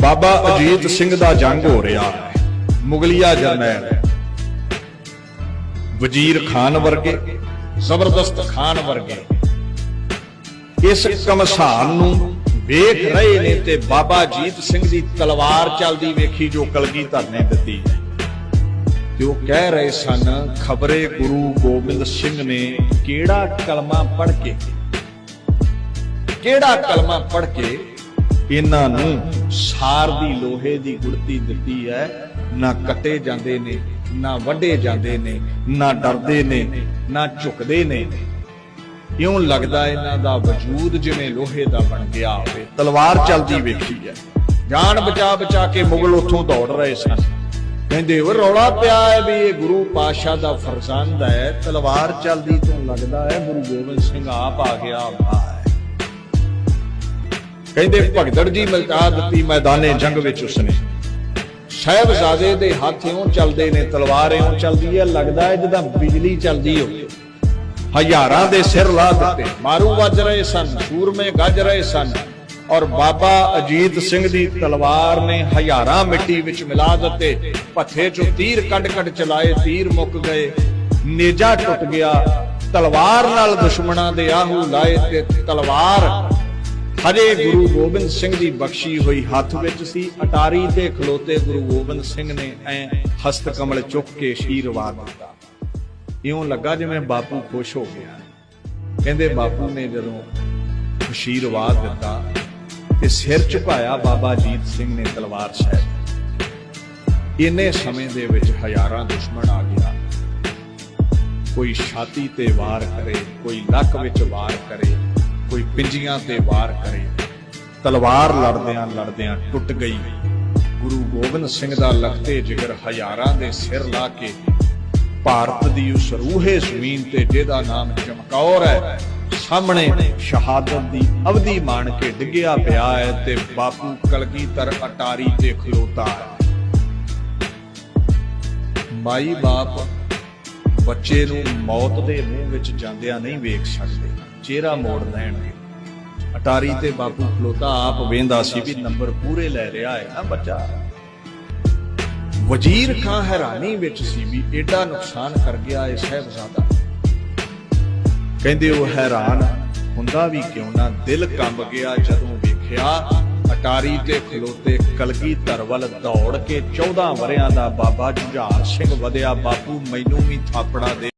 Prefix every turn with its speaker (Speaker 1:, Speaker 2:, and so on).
Speaker 1: ਬਾਬਾ ਅਜੀਤ ਸਿੰਘ ਦਾ ਜੰਗ ਹੋ ਰਿਹਾ। ਹੈ ਮੁਗਲਿਆ ਜਰਨੈਲ। ਵਜ਼ੀਰ ਖਾਨ ਵਰਗੇ, ਜ਼ਬਰਦਸਤ ਖਾਨ ਵਰਗੇ। ਇਸ ਕਮਸਾਨ ਨੂੰ ਵੇਖ ਰਹੇ ਨੇ ਤੇ ਬਾਬਾ ਜੀਤ ਸਿੰਘ ਦੀ ਤਲਵਾਰ ਚੱਲਦੀ ਵੇਖੀ ਜੋ ਕਲਗੀ ਧਰਨੇ ਦਿੱਤੀ। ਹੈ ਤੇ ਉਹ ਕਹਿ ਰਹੇ ਸਨ, ਖਬਰੇ ਗੁਰੂ ਗੋਬਿੰਦ ਸਿੰਘ ਨੇ ਕਿਹੜਾ ਕਲਮਾ ਪੜ੍ਹ ਕੇ ਕਿਹੜਾ ਕਲਮਾ ਪੜ੍ਹ ਕੇ ਇਹਨਾਂ ਨੂੰ ਸਾਰ ਦੀ ਲੋਹੇ ਦੀ ਗੁੜਤੀ ਦਿੱਤੀ ਹੈ। ਨਾ ਕੱਟੇ ਜਾਂਦੇ ਨੇ, ਨਾ ਵੱਢੇ ਜਾਂਦੇ ਨੇ, ਨਾ ਡਰਦੇ ਨੇ, ਨਾ ਝੁਕਦੇ ਨੇ। ਇਉਂ ਲੱਗਦਾ ਇਹਨਾਂ ਦਾ ਵਜੂਦ ਜਿਵੇਂ ਲੋਹੇ ਦਾ ਬਣ ਗਿਆ ਹੋਵੇ। ਤਲਵਾਰ ਚੱਲਦੀ ਵੇਖੀ ਹੈ। ਜਾਨ ਬਚਾ ਬਚਾ ਕੇ ਮੁਗਲ ਉੱਥੋਂ ਦੌੜ ਰਹੇ ਸਨ। ਕਹਿੰਦੇ ਉਹ ਰੌਲਾ ਪਿਆ ਹੈ ਵੀ ਇਹ ਗੁਰੂ ਪਾਸ਼ਾ ਦਾ ਫਰਜ਼ੰਦ ਹੈ। ਤਲਵਾਰ ਚੱਲਦੀ ਤੋਂ ਲੱਗਦਾ ਹੈ ਗੁਰੂ ਗੋਬਿੰਦ ਸਿੰਘ ਆਪ ਆ ਗਿਆ ਹੈ ਕਹਿੰਦੇ ਭਗਦੜ ਜੀ ਮਿਲਟਾ ਦਿੱਤੀ ਮੈਦਾਨੇ ਜੰਗ ਵਿੱਚ ਉਸਨੇ। ਸਾਹਿਬਜ਼ਾਦੇ ਦੇ ਹੱਥ ਇਉਂ ਚੱਲਦੇ ਨੇ, ਤਲਵਾਰ ਇਉਂ ਚੱਲਦੀ ਹੈ, ਲੱਗਦਾ ਹੈ ਜਿੱਦਾਂ ਬਿਜਲੀ ਚੱਲਦੀ ਹੋਵੇ। ਹਜ਼ਾਰਾਂ ਦੇ ਸਿਰ ਲਾ ਦਿੱਤੇ, ਮਾਰੂ ਵੱਜ ਰਹੇ ਸਨ, ਸੂਰਮੇ ਗੱਜ ਰਹੇ ਸਨ, ਔਰ ਬਾਬਾ ਅਜੀਤ ਸਿੰਘ ਦੀ ਤਲਵਾਰ ਨੇ ਹਜ਼ਾਰਾਂ ਮਿੱਟੀ ਵਿੱਚ ਮਿਲਾ ਦਿੱਤੇ। ਪੱਥੇ ਚੋਂ ਤੀਰ ਕੱਢ ਕੱਢ ਚਲਾਏ, ਤੀਰ ਮੁੱਕ ਗਏ। ਨੇਜਾ ਟੁੱਟ ਗਿਆ, ਤਲਵਾਰ ਨਾਲ ਦੁਸ਼ਮਣਾਂ ਦੇ ਆਹੂ ਲਾਏ ਤੇ ਤਲਵਾਰ ਹਜੇ ਗੁਰੂ ਗੋਬਿੰਦ ਸਿੰਘ ਦੀ ਬਖਸ਼ੀ ਹੋਈ ਹੱਥ ਵਿੱਚ ਸੀ, ਅਟਾਰੀ ਤੇ ਖਲੋਤੇ ਗੁਰੂ ਗੋਬਿੰਦ ਸਿੰਘ ਨੇ ਐ ਹਸਤ ਕਮਲ ਚੁੱਕ ਕੇ ਅਸ਼ੀਰਵਾਦ ਦਿੱਤਾ। ਇਉਂ ਲੱਗਾ ਜਿਵੇਂ ਬਾਪੂ ਖੁਸ਼ ਹੋ ਗਿਆ। ਕਹਿੰਦੇ ਬਾਪੂ ਨੇ ਜਦੋਂ ਅਸ਼ੀਰਵਾਦ ਦਿੱਤਾ ਤੇ ਸਿਰ ਝੁਕਾਇਆ ਬਾਬਾ ਜੀਤ ਸਿੰਘ ਨੇ ਤਲਵਾਰ ਸਾਹਿਬ। ਇੰਨੇ ਸਮੇਂ ਦੇ ਵਿੱਚ ਹਜ਼ਾਰਾਂ ਦੁਸ਼ਮਣ ਆ ਗਿਆ। ਕੋਈ ਛਾਤੀ ਤੇ ਵਾਰ ਕਰੇ, ਕੋਈ ਲੱਕ ਵਿੱਚ ਵਾਰ ਕਰੇ ਪਿੰਜੀਆਂ ਤੇ ਵਾਰ ਕਰੇ। ਤਲਵਾਰ ਲੜਦਿਆਂ ਲੜਦਿਆਂ ਟੁੱਟ ਗਈ। ਗੁਰੂ ਗੋਬਿੰਦ ਸਿੰਘ ਦਾ ਲਖਤੇ ਜਿਗਰ ਹਜ਼ਾਰਾਂ ਦੇ ਸਿਰ ਲਾ ਕੇ। ਭਾਰਤ ਦੀ ਉਸ ਰੂਹੇ ਜ਼ਮੀਨ ਤੇ ਜਿਹਦਾ ਨਾਮ ਚਮਕੌਰ ਹੈ, ਸਾਹਮਣੇ ਸ਼ਹਾਦਤ ਦੀ ਅਵਧੀ ਮਾਣ ਕੇ ਡਿੱਗਿਆ ਪਿਆ ਹੈ ਤੇ ਬਾਪੂ ਕਲਗੀਧਰ ਅਟਾਰੀ ਤੇ ਖਲੋਤਾ ਹੈ। ਮਾਈ ਬਾਪ ਬੱਚੇ ਨੂੰ ਮੌਤ ਦੇ ਮੂੰਹ ਵਿੱਚ ਜਾਂਦਿਆਂ ਨਹੀਂ ਵੇਖ ਸਕਦੇ, ਚਿਹਰਾ ਮੋੜ ਲੈਣਗੇ। ਅਟਾਰੀ ਤੇ ਬਾਪੂ ਖਲੋਤਾ ਆਪ ਵੇਂਦਾ ਸੀ ਵੀ ਨੰਬਰ ਪੂਰੇ ਲੈ ਰਿਹਾ ਹੈ ਨਾ ਬੱਚਾ। ਵਜ਼ੀਰ ਖਾਂ ਹੈਰਾਨੀ ਵਿੱਚ ਸੀ ਵੀ ਏਡਾ ਨੁਕਸਾਨ ਕਰ ਗਿਆ ਇਹ ਸਹਿਬਜ਼ਾਦਾ। ਕਹਿੰਦੇ ਉਹ ਹੈਰਾਨ ਹੁੰਦਾ ਵੀ ਕਿਉਂ ਨਾ ਦਿਲ ਕੰਬ ਗਿਆ ਜਦੋਂ ਵੇਖਿਆ ਅਟਾਰੀ ਤੇ ਖਲੋਤੇ ਕਲਗੀਧਰ ਵੱਲ ਦੌੜ ਕੇ 14 ਵਰਿਆਂ ਦਾ ਬਾਬਾ ਜੁਝਾਰ ਸਿੰਘ ਵਧਿਆ, ਬਾਪੂ ਮੈਨੂੰ ਵੀ ਥਾਪੜਾ ਦੇ